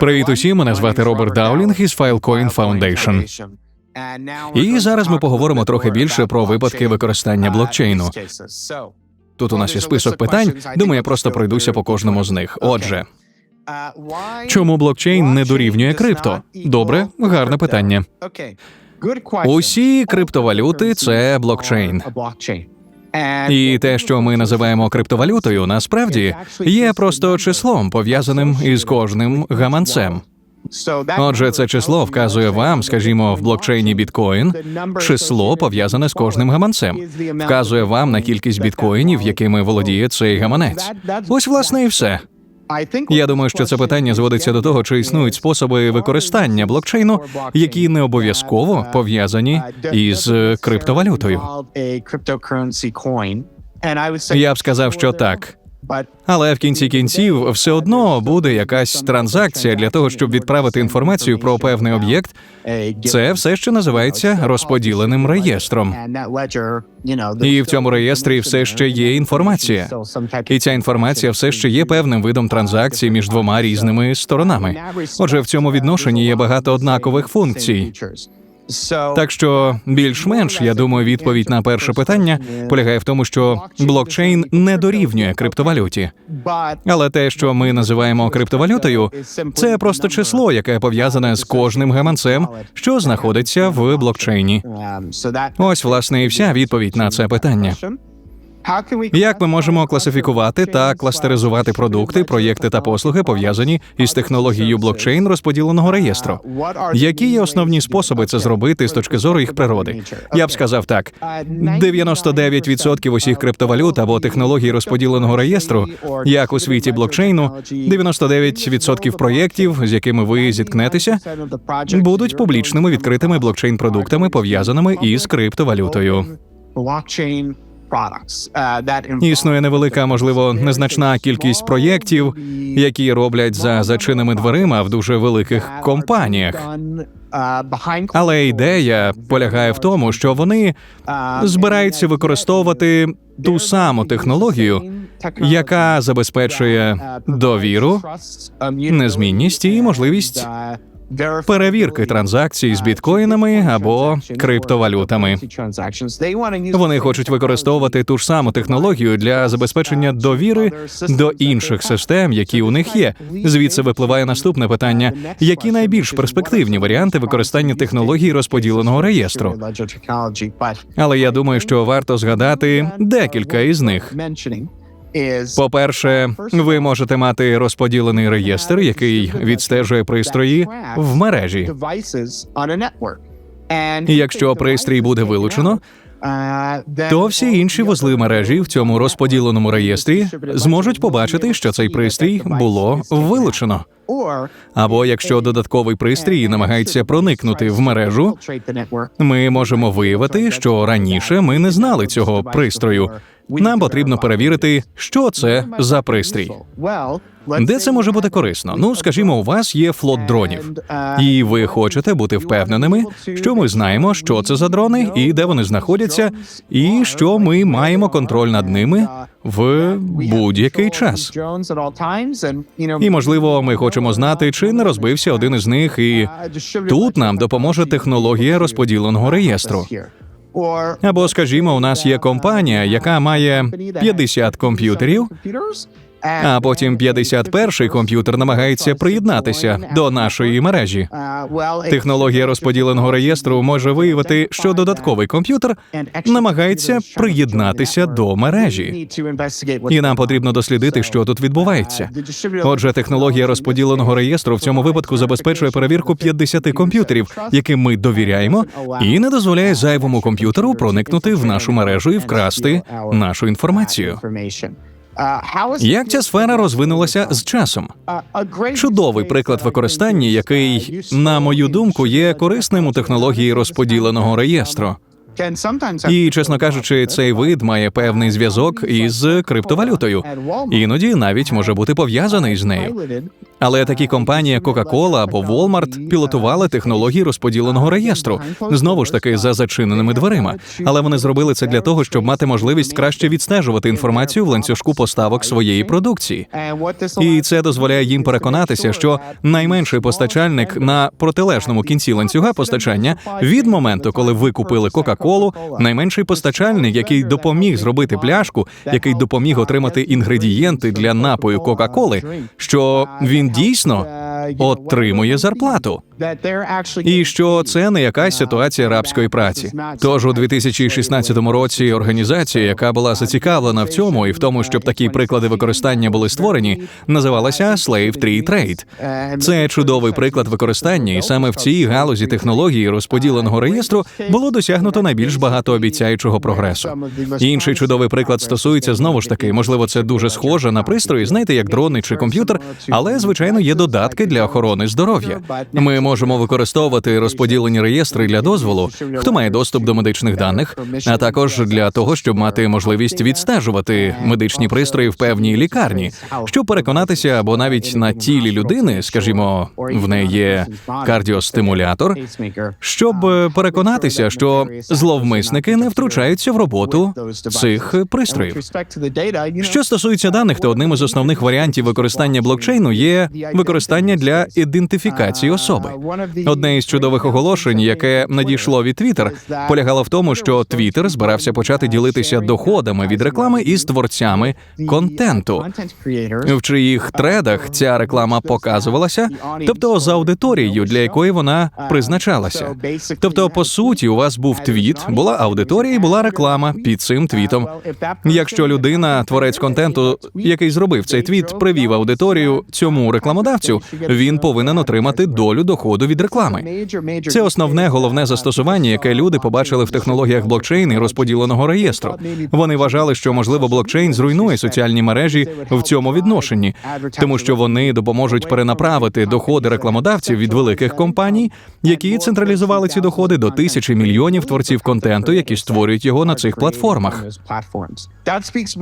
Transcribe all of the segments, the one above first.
Привіт усім, мене звати Роберт Даулінг із Filecoin Foundation. І зараз ми поговоримо трохи більше про випадки використання блокчейну. Тут у нас є список питань. Думаю, я просто пройдуся по кожному з них. Отже, чому блокчейн не дорівнює крипто? Добре, гарне питання. Усі криптовалюти це блокчейн. І те, що ми називаємо криптовалютою, насправді є просто числом, пов'язаним із кожним гаманцем. Отже, це число вказує вам, скажімо, в блокчейні біткоін, число пов'язане з кожним гаманцем, вказує вам на кількість біткоїнів, якими володіє цей гаманець. Ось, власне, і все. Я думаю, що це питання зводиться до того, чи існують способи використання блокчейну, які не обов'язково пов'язані із криптовалютою. Я б сказав, що так. Але в кінці кінців все одно буде якась транзакція для того, щоб відправити інформацію про певний об'єкт. Це все ще називається розподіленим реєстром. І в цьому реєстрі все ще є інформація. І ця інформація все ще є певним видом транзакції між двома різними сторонами. Отже, в цьому відношенні є багато однакових функцій. Так що більш-менш я думаю, відповідь на перше питання полягає в тому, що блокчейн не дорівнює криптовалюті. Але те, що ми називаємо криптовалютою, це просто число, яке пов'язане з кожним гаманцем, що знаходиться в блокчейні. Ось власне і вся відповідь на це питання. Як ми можемо класифікувати та кластеризувати продукти, проєкти та послуги, пов'язані із технологією блокчейн розподіленого реєстру? Які є основні способи це зробити з точки зору їх природи? Я б сказав так: 99% усіх криптовалют або технологій розподіленого реєстру, як у світі блокчейну, 99% проєктів, з якими ви зіткнетеся, будуть публічними відкритими блокчейн-продуктами, пов'язаними із криптовалютою. Існує невелика, можливо, незначна кількість проєктів, які роблять за зачиненими дверима в дуже великих компаніях. Але ідея полягає в тому, що вони збираються використовувати ту саму технологію, яка забезпечує довіру, незмінність і можливість перевірки транзакцій з біткоїнами або криптовалютами. Вони хочуть використовувати ту ж саму технологію для забезпечення довіри до інших систем, які у них є. Звідси випливає наступне питання: які найбільш перспективні варіанти використання технологій розподіленого реєстру? Але я думаю, що варто згадати декілька із них. По-перше, ви можете мати розподілений реєстр, який відстежує пристрої в мережі. І якщо пристрій буде вилучено, то всі інші вузли мережі в цьому розподіленому реєстрі зможуть побачити, що цей пристрій було вилучено. Або якщо додатковий пристрій намагається проникнути в мережу, ми можемо виявити, що раніше ми не знали цього пристрою. Нам потрібно перевірити, що це за пристрій. Де це може бути корисно? Ну, скажімо, у вас є флот дронів, і ви хочете бути впевненими, що ми знаємо, що це за дрони і де вони знаходяться, і що ми маємо контроль над ними в будь-який час. І, можливо, ми хочемо знати, чи не розбився один із них, і тут нам допоможе технологія розподіленого реєстру. Або, скажімо, у нас є компанія, яка має 50 комп'ютерів, а потім 51-й комп'ютер намагається приєднатися до нашої мережі. Технологія розподіленого реєстру може виявити, що додатковий комп'ютер намагається приєднатися до мережі. І нам потрібно дослідити, що тут відбувається. Отже, технологія розподіленого реєстру в цьому випадку забезпечує перевірку 50 комп'ютерів, яким ми довіряємо, і не дозволяє зайвому комп'ютеру проникнути в нашу мережу і вкрасти нашу інформацію. Як ця сфера розвинулася з часом? Чудовий приклад використання, який, на мою думку, є корисним у технології розподіленого реєстру. І, чесно кажучи, цей вид має певний зв'язок із криптовалютою. Іноді навіть може бути пов'язаний з нею. Але такі компанії, як Coca-Cola або Walmart, пілотували технології розподіленого реєстру знову ж таки за зачиненими дверима. Але вони зробили це для того, щоб мати можливість краще відстежувати інформацію в ланцюжку поставок своєї продукції. І це дозволяє їм переконатися, що найменший постачальник на протилежному кінці ланцюга постачання від моменту, коли ви купили Кока-Колу, найменший постачальник, який допоміг зробити пляшку, який допоміг отримати інгредієнти для напою Кока-Коли, що він дійсно отримує зарплату. І що це не якась ситуація рабської праці. Тож у 2016 році організація, яка була зацікавлена в цьому і в тому, щоб такі приклади використання були створені, називалася Slave Tree Trade. Це чудовий приклад використання, і саме в цій галузі технології розподіленого реєстру було досягнуто найбільш багатообіцяючого прогресу. Інший чудовий приклад стосується знову ж таки, можливо, це дуже схоже на пристрої, знаєте, як дрони чи комп'ютер, але звичайно є додатки для охорони здоров'я. Ми можемо використовувати розподілені реєстри для дозволу, хто має доступ до медичних даних, а також для того, щоб мати можливість відстежувати медичні пристрої в певній лікарні, щоб переконатися, або навіть на тілі людини, скажімо, в неї є кардіостимулятор, щоб переконатися, що зловмисники не втручаються в роботу цих пристроїв. Що стосується даних, то одним із основних варіантів використання блокчейну є використання для ідентифікації особи. Одне із чудових оголошень, яке надійшло від Twitter, полягало в тому, що Twitter збирався почати ділитися доходами від реклами із творцями контенту, в чиїх тредах ця реклама показувалася, тобто за аудиторією, для якої вона призначалася. Тобто, по суті, у вас був твіт, була аудиторія і була реклама під цим твітом. Якщо людина, творець контенту, який зробив цей твіт, привів аудиторію цьому рекламодавцю, він повинен отримати долю доходу від реклами. Це основне головне застосування, яке люди побачили в технологіях блокчейн і розподіленого реєстру. Вони вважали, що можливо блокчейн зруйнує соціальні мережі в цьому відношенні, тому що вони допоможуть перенаправити доходи рекламодавців від великих компаній, які централізували ці доходи до тисячі мільйонів творців контенту, які створюють його на цих платформах.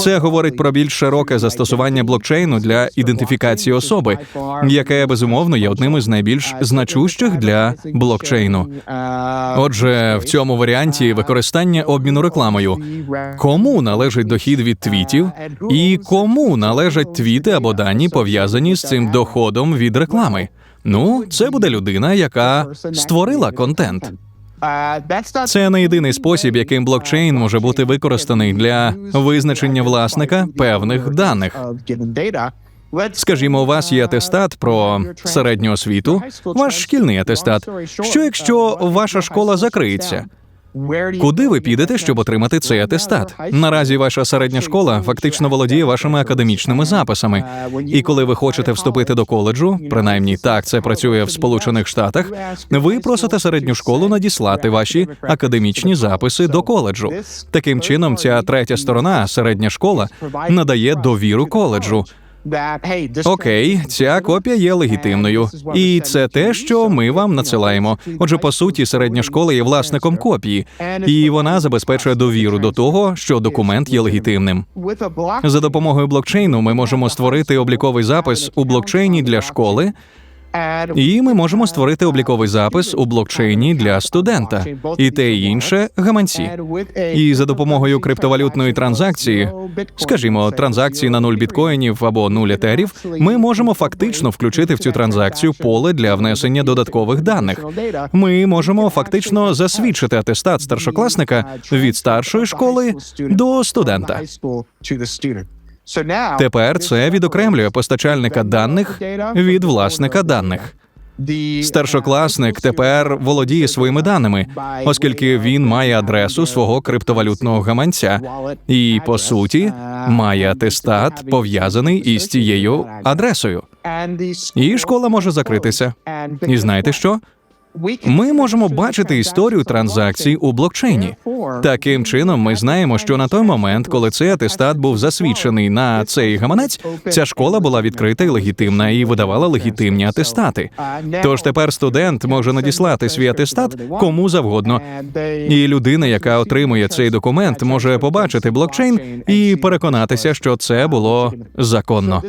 Це говорить про більш широке застосування блокчейну для ідентифікації особи, яке безумовно є одним із найбільш значущих для блокчейну. Отже, в цьому варіанті використання обміну рекламою кому належить дохід від твітів, і кому належать твіти або дані пов'язані з цим доходом від реклами. Ну, це буде людина, яка створила контент. Це не єдиний спосіб, яким блокчейн може бути використаний для визначення власника певних даних. Скажімо, у вас є атестат про середню освіту, ваш шкільний атестат. Що якщо ваша школа закриється? Куди ви підете, щоб отримати цей атестат? Наразі ваша середня школа фактично володіє вашими академічними записами. І коли ви хочете вступити до коледжу, принаймні так це працює в Сполучених Штатах. Ви просите середню школу надіслати ваші академічні записи до коледжу. Таким чином, ця третя сторона, середня школа, надає довіру коледжу. Окей, ця копія є легітимною, і це те, що ми вам надсилаємо. Отже, по суті, середня школа є власником копії, і вона забезпечує довіру до того, що документ є легітимним. За допомогою блокчейну ми можемо створити обліковий запис у блокчейні для школи. І ми можемо створити обліковий запис у блокчейні для студента, і те і інше гаманці. І за допомогою криптовалютної транзакції, скажімо, транзакції на нуль біткоїнів або нуль етерів, ми можемо фактично включити в цю транзакцію поле для внесення додаткових даних. Ми можемо фактично засвідчити атестат старшокласника від старшої школи до студента. Тепер це відокремлює постачальника даних від власника даних. Старшокласник тепер володіє своїми даними, оскільки він має адресу свого криптовалютного гаманця, і по суті має атестат пов'язаний із цією адресою. І школа може закритися. І знаєте що? Ми можемо бачити історію транзакцій у блокчейні. Таким чином, ми знаємо, що на той момент, коли цей атестат був засвідчений на цей гаманець, ця школа була відкрита і легітимна і видавала легітимні атестати. Тож тепер студент може надіслати свій атестат кому завгодно. І людина, яка отримує цей документ, може побачити блокчейн і переконатися, що це було законно.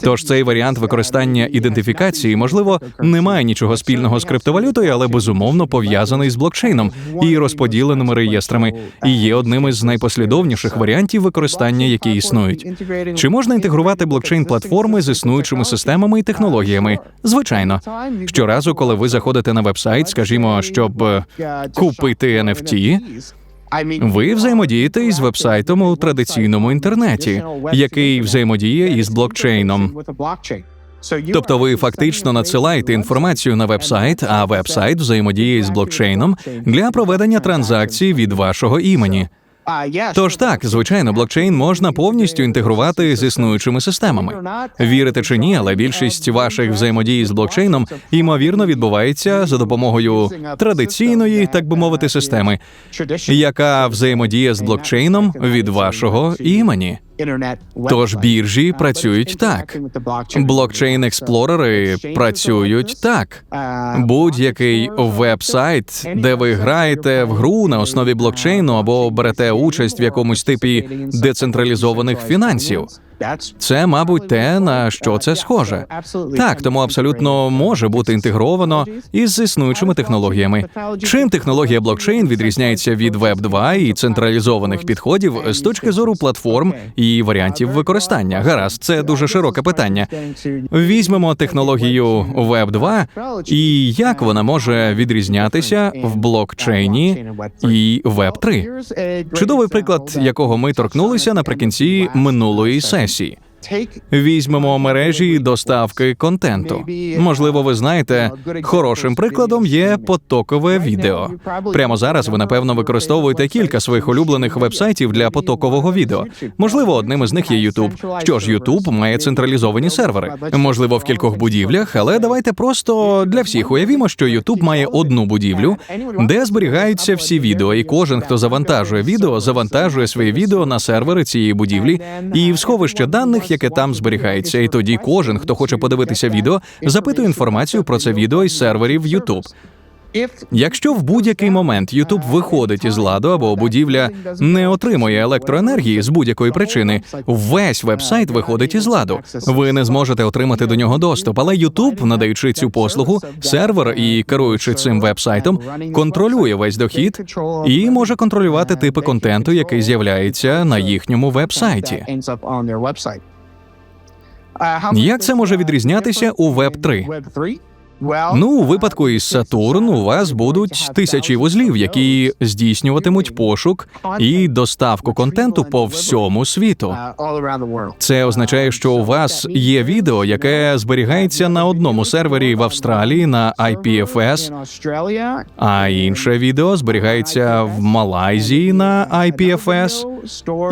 Тож цей варіант використання ідентифікації, можливо, не має нічого спільного з криптовалютою, але безумовно пов'язаний з блокчейном і розподіленими реєстрами, і є одним із найпослідовніших варіантів використання, які існують. Чи можна інтегрувати блокчейн платформи з існуючими системами і технологіями? Звичайно, щоразу, коли ви заходите на вебсайт, скажімо, щоб е, купити NFT, ви взаємодієте із вебсайтом у традиційному інтернеті, який взаємодіє із блокчейном. Тобто ви фактично надсилаєте інформацію на вебсайт, а вебсайт взаємодіє з блокчейном для проведення транзакцій від вашого імені. Тож так, звичайно, блокчейн можна повністю інтегрувати з існуючими системами. Вірите чи ні, але більшість ваших взаємодій з блокчейном ймовірно відбувається за допомогою традиційної, так би мовити, системи, яка взаємодіє з блокчейном від вашого імені. Тож біржі працюють так. Блокчейн експлорери працюють так. Будь-який веб-сайт, де ви граєте в гру на основі блокчейну або берете участь в якомусь типі децентралізованих фінансів. Це, мабуть, те на що це схоже. Так, тому абсолютно може бути інтегровано із існуючими технологіями. Чим технологія блокчейн відрізняється від Web 2 і централізованих підходів з точки зору платформ і варіантів використання? Гаразд, це дуже широке питання. Візьмемо технологію Web 2 і як вона може відрізнятися в блокчейні і Web 3 Чудовий приклад, якого ми торкнулися наприкінці минулої сесії. 关系。Візьмемо мережі доставки контенту. Можливо, ви знаєте, хорошим прикладом є потокове відео. Прямо зараз ви напевно використовуєте кілька своїх улюблених вебсайтів для потокового відео. Можливо, одним із них є YouTube. Що ж, YouTube має централізовані сервери. Можливо, в кількох будівлях, але давайте просто для всіх уявімо, що YouTube має одну будівлю, де зберігаються всі відео, і кожен, хто завантажує відео, завантажує своє відео на сервери цієї будівлі і в сховище даних яке там зберігається. І тоді кожен, хто хоче подивитися відео, запитує інформацію про це відео із серверів YouTube. Якщо в будь-який момент YouTube виходить із ладу або будівля не отримує електроенергії з будь-якої причини, весь вебсайт виходить із ладу. Ви не зможете отримати до нього доступ, але YouTube, надаючи цю послугу, сервер і керуючи цим вебсайтом, контролює весь дохід і може контролювати типи контенту, який з'являється на їхньому вебсайті. Як це може відрізнятися у Web 3 Ну, у випадку із Сатурн у вас будуть тисячі вузлів, які здійснюватимуть пошук і доставку контенту по всьому світу. Це означає, що у вас є відео, яке зберігається на одному сервері в Австралії на IPFS, а інше відео зберігається в Малайзії на IPFS,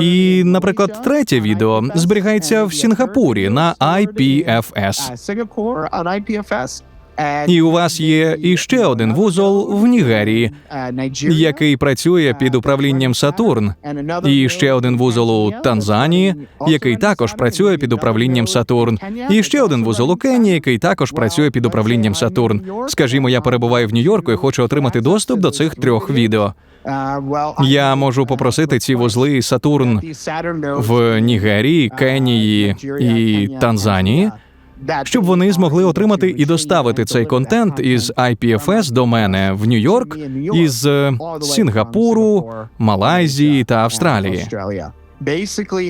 і, наприклад, третє відео зберігається в Сінгапурі на IPFS. І у вас є іще один вузол в Нігерії, який працює під управлінням Сатурн. І ще один вузол у Танзанії, який також працює під управлінням Сатурн. І ще один вузол у Кенії, який також працює під управлінням Сатурн. Скажімо, я перебуваю в Нью-Йорку і хочу отримати доступ до цих трьох відео. Я можу попросити ці вузли Сатурн в Нігерії, Кенії і Танзанії щоб вони змогли отримати і доставити цей контент із IPFS до мене в Нью-Йорк, із е, Сінгапуру, Малайзії та Австралії.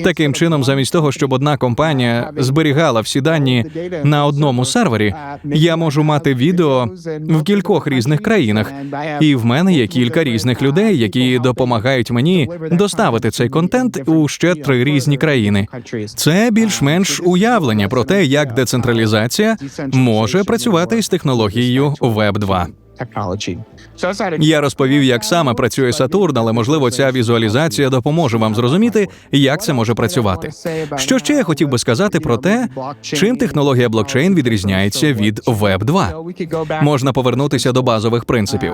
Таким чином, замість того, щоб одна компанія зберігала всі дані на одному сервері, я можу мати відео в кількох різних країнах, і в мене є кілька різних людей, які допомагають мені доставити цей контент у ще три різні країни. Це більш-менш уявлення про те, як децентралізація може працювати з технологією Web 2. Я розповів, як саме працює Сатурн, але можливо ця візуалізація допоможе вам зрозуміти, як це може працювати. Що ще я хотів би сказати про те, чим технологія блокчейн відрізняється від Web 2? Можна повернутися до базових принципів.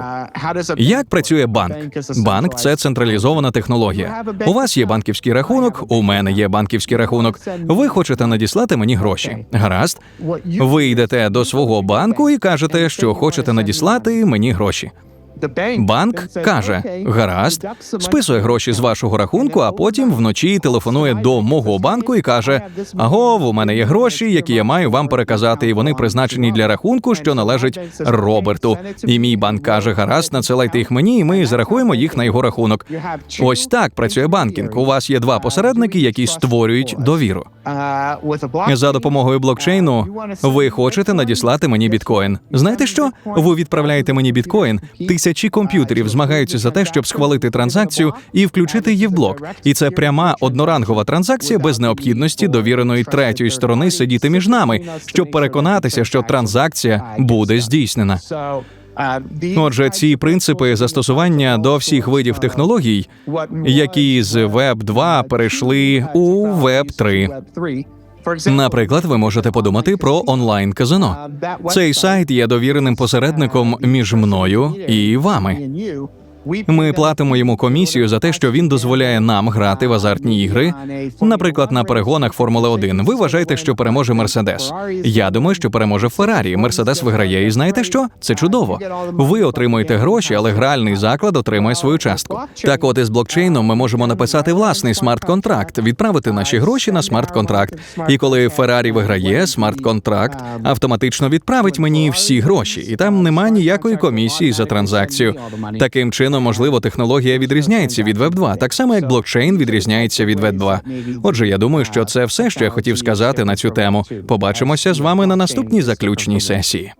Як працює банк? Банк це централізована технологія. У вас є банківський рахунок, у мене є банківський рахунок. Ви хочете надіслати мені гроші. Гаразд, ви йдете до свого банку і кажете, що хочете надіслати мені гроші. Банк каже: гаразд, списує гроші з вашого рахунку, а потім вночі телефонує до мого банку і каже: Агов, у мене є гроші, які я маю вам переказати, і вони призначені для рахунку, що належить Роберту. І мій банк каже: гаразд, надсилайте їх мені, і ми зарахуємо їх на його рахунок. Ось так працює банкінг. У вас є два посередники, які створюють довіру. За допомогою блокчейну ви хочете надіслати мені біткоін. Знаєте що? Ви відправляєте мені біткоін. Тисячі комп'ютерів змагаються за те, щоб схвалити транзакцію і включити її в блок. І це пряма однорангова транзакція без необхідності довіреної третьої сторони сидіти між нами, щоб переконатися, що транзакція буде здійснена. Отже, ці принципи застосування до всіх видів технологій, які з Web 2 перейшли у Web 3. Наприклад, ви можете подумати про онлайн казино. Цей сайт є довіреним посередником між мною і вами. Ми платимо йому комісію за те, що він дозволяє нам грати в азартні ігри. Наприклад, на перегонах Формули 1 Ви вважаєте, що переможе Мерседес. Я думаю, що переможе Феррарі. Мерседес виграє, і знаєте що? Це чудово. Ви отримуєте гроші, але гральний заклад отримує свою частку. Так, от із блокчейном ми можемо написати власний смарт-контракт, відправити наші гроші на смарт-контракт. І коли Феррарі виграє, смарт-контракт автоматично відправить мені всі гроші, і там нема ніякої комісії за транзакцію. Таким чином, можливо, технологія відрізняється від Web 2, так само як блокчейн відрізняється від Web 2. Отже, я думаю, що це все, що я хотів сказати на цю тему. Побачимося з вами на наступній заключній сесії.